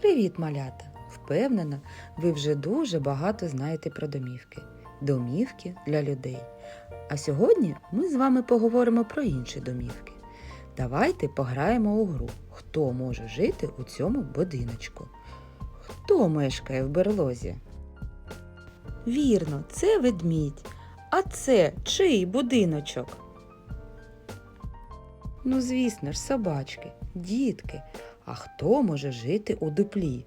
Привіт, малята! Впевнена, ви вже дуже багато знаєте про домівки. Домівки для людей. А сьогодні ми з вами поговоримо про інші домівки. Давайте пограємо у гру. Хто може жити у цьому будиночку? Хто мешкає в берлозі? Вірно, це ведмідь. А це чий будиночок? Ну, звісно ж, собачки, дітки. А хто може жити у дуплі?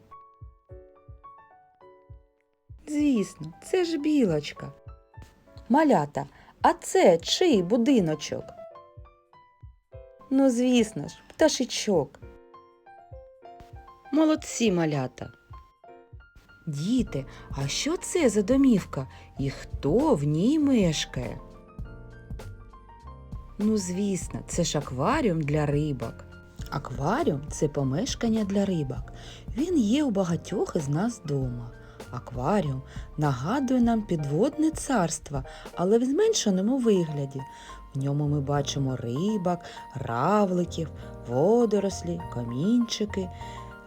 Звісно, це ж білочка. Малята, а це чий будиночок? Ну, звісно ж, пташечок. Молодці малята. Діти, а що це за домівка і хто в ній мешкає? Ну, звісно, це ж акваріум для рибок. Акваріум це помешкання для рибок. Він є у багатьох із нас вдома. Акваріум нагадує нам підводне царство, але в зменшеному вигляді. В ньому ми бачимо рибок, равликів, водорослі, камінчики.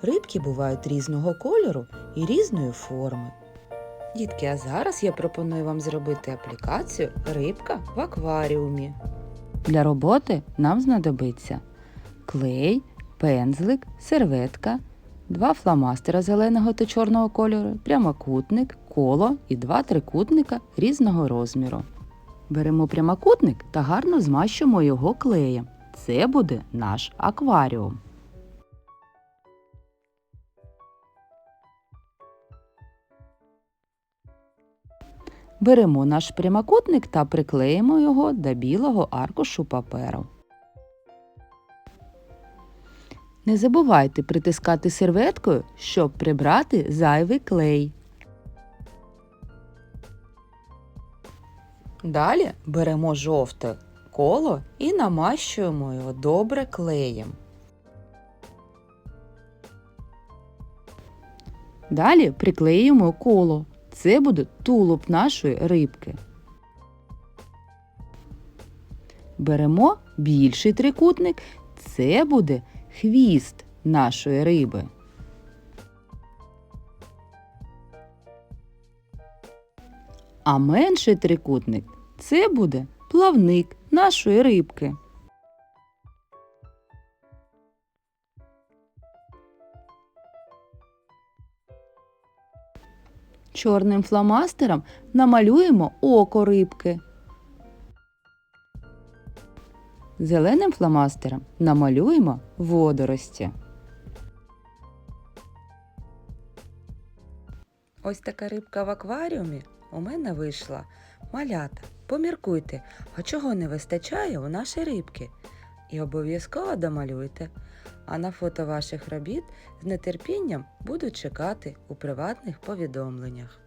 Рибки бувають різного кольору і різної форми. Дітки, а зараз я пропоную вам зробити аплікацію Рибка в акваріумі. Для роботи нам знадобиться клей, пензлик, серветка, два фломастера зеленого та чорного кольору, прямокутник, коло і два трикутника різного розміру. Беремо прямокутник та гарно змащуємо його клеєм. Це буде наш акваріум. Беремо наш прямокутник та приклеїмо його до білого аркушу паперу. Не забувайте притискати серветкою, щоб прибрати зайвий клей. Далі беремо жовте коло і намащуємо його добре клеєм. Далі приклеюємо коло. Це буде тулуб нашої рибки. Беремо більший трикутник. Це буде хвіст нашої риби. А менший трикутник це буде плавник нашої рибки. Чорним фломастером намалюємо око рибки. Зеленим фломастером намалюємо водорості. Ось така рибка в акваріумі у мене вийшла. Малята, поміркуйте, а чого не вистачає у нашій рибки? І обов'язково домалюйте. А на фото ваших робіт з нетерпінням буду чекати у приватних повідомленнях.